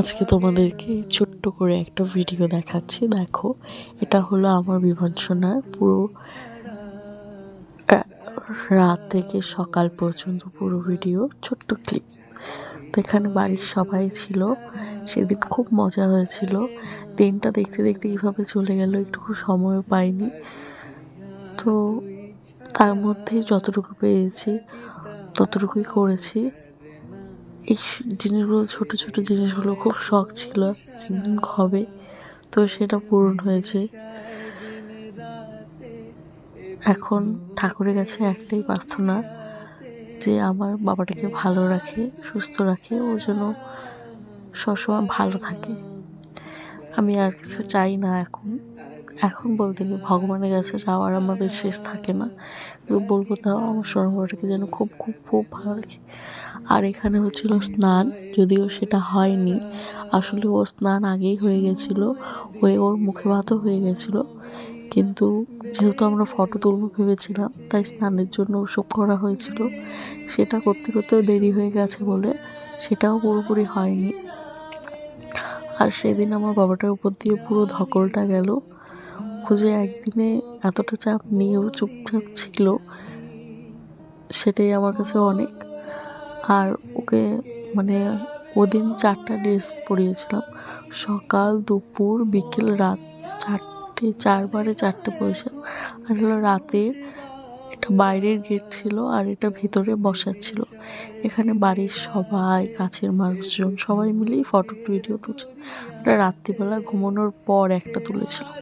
আজকে তোমাদেরকে ছোট্ট করে একটা ভিডিও দেখাচ্ছি। দেখো, এটা হলো আমার বিভৎসনার পুরো রাত থেকে সকাল পর্যন্ত পুরো ভিডিও ছোট্ট ক্লিপ তো এখানে বাড়ির সবাই ছিল, সেদিন খুব মজা হয়েছিল। দিনটা দেখতে দেখতে কীভাবে চলে গেল, একটুকু সময়ও পাইনি। তো তার মধ্যে যতটুকু পেয়েছি, ততটুকুই করেছি। এই জিনিসগুলো, ছোট ছোট জিনিসগুলো খুব শখ ছিল একদিন হবে, তো সেটা পূরণ হয়েছে। এখন ঠাকুরের কাছে একটাই প্রার্থনা যে আমার বাবাটাকে ভালো রাখে, সুস্থ রাখে ও যেন সবসময় ভালো থাকে। আমি আর কিছু চাই না এখন। এখন বলতে গেলে ভগবানের কাছে যাওয়ার আমাদের শেষ থাকে না। বলব তাও আমার সোনামাটাকে যেন খুব খুব খুব ভালো লাগে। আর এখানে হচ্ছিল স্নান, যদিও সেটা হয়নি। আসলে ও স্নান আগেই হয়ে গেছিল, হয়ে ওর মুখে ভাতও হয়ে গেছিল। কিন্তু যেহেতু আমরা ফটো তুলবো ভেবেছিলাম, তাই স্নানের জন্য ওসব করা হয়েছিল। সেটা করতে করতেও দেরি হয়ে গেছে বলে সেটাও পুরোপুরি হয়নি। আর সেদিন আমার বাবাটার উপর দিয়ে পুরো ধকলটা গেল। খুঁজে একদিনে এতটা চাপ নিয়েও চুপচাপ ছিল, সেটাই আমার কাছে অনেক। আর ওকে মানে ওদিন চারটা ড্রেস পরিয়েছিলাম। সকাল, দুপুর, বিকেল, রাত চারটে, চারবারে চারটে পরিয়েছিলাম। আর হলো রাতে এটা বাইরের গেট ছিল আর এটা ভিতরে বসার ছিল। এখানে বাড়ির সবাই, কাছের মানুষজন, সবাই মিলেই ফটো ভিডিও তুলছে। ওটা রাত্রিবেলা ঘুমানোর পর একটা তুলেছিলাম।